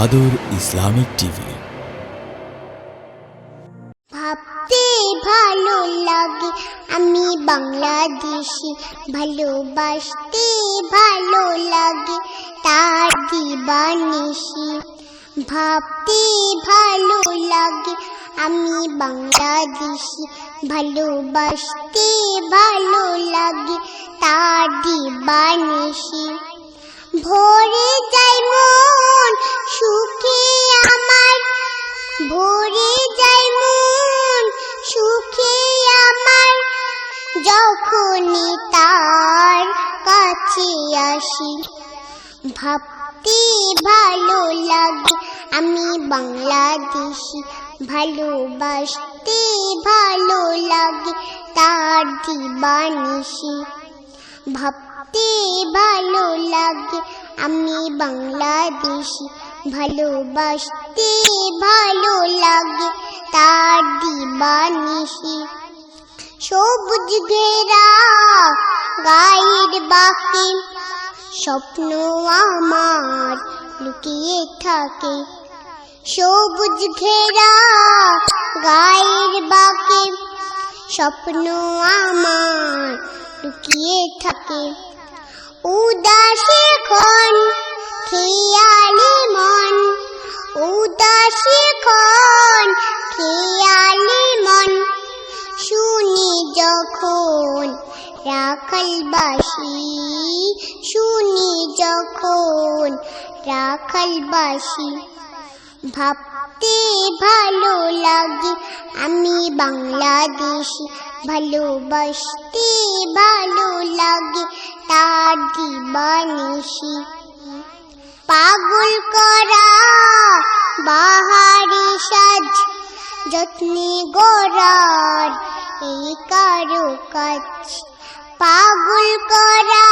আদর Islamic TV. ভাবতে ভালো লাগে, আমি বাংলাদেশি। ভালোবাসতে ভালো লাগে, তার দিবানিসি ভাবতে ভালো লাগে, আমি বাংলাদেশি। ভালোবাসতে ভালো লাগে, তার দিবানিসি ভরে যখনই তার কাছে আসি। ভাবতে ভালো লাগে, আমি বাংলাদেশি। ভালোবাসতে ভালো লাগে, তার দিবানিসি ভাবতে ভালো লাগে, আমি বাংলাদেশি। ভালোবাসতে ভালো লাগে, তার দিবানিসি ঘেরা গায়ের বাকি। স্বপ্ন আমার লুকিয়ে থাকে। সবুজ ঘেরা গায়ের বাকি। স্বপ্ন আমার লুকিয়ে থাকে। উদাসে ক্ষণ, খেয়ালে মন। উদাসে ক্ষণ যখন রাখাল বাসি শুনি যখন রাখাল বাসি, ভাবতে ভালো লাগে আমি বাংলাদেশি, ভালোবাসতে ভালো লাগে তার দিবানিসি পাগল করা, বাহারি সাজ যত্নে গড়ার এই কারও কাজ। পাগল করা,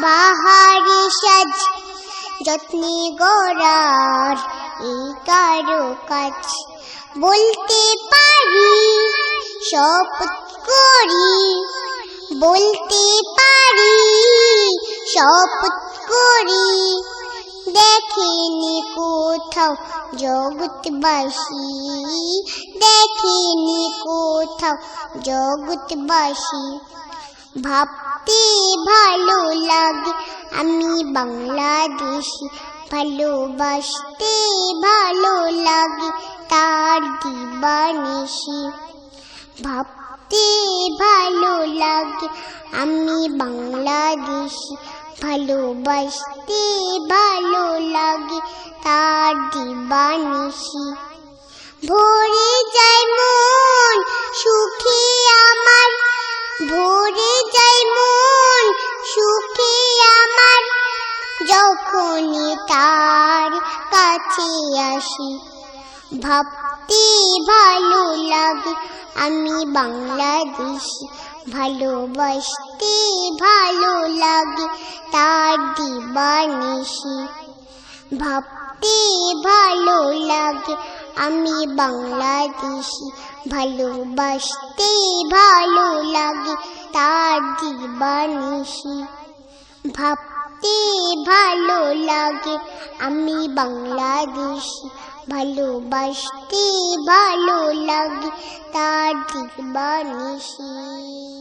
বাহারি সাজ। যত্নে গড়ার এই কারও কাজ। বলতে পারি, শপথ করি। বলতে পারি, শপথ করি। দেখিনি কোথাও জগৎবাসী দেখিনি কোথাও জগৎবাসী ভাবতে ভালো লাগে, আমি বাংলাদেশি। ভালোবাসতে ভালো লাগে, তার দিবানিসি ভাবতে ভালো লাগে, আমি বাংলাদেশি। ভালোবাসতে ভালো লাগে, তার দিবানিসি ভরে যায় মন, সুখে আমার। ভরে যায় মন, সুখে আমার। যখনই তার কাছে আসি, ভাবতে ভালো লাগে, আমি বাংলাদেশি। ভালোবাসতে ভালো লাগে, তার দিবানিসি ভাবতে ভালো লাগে, আমি বাংলাদেশি। ভালোবাসতে ভালো লাগে, তার দিবানিসি ভাবতে ভালো লাগে, আমি বাংলাদেশি। ভালোবাসতে ভালো লাগে, তার দিবানিসি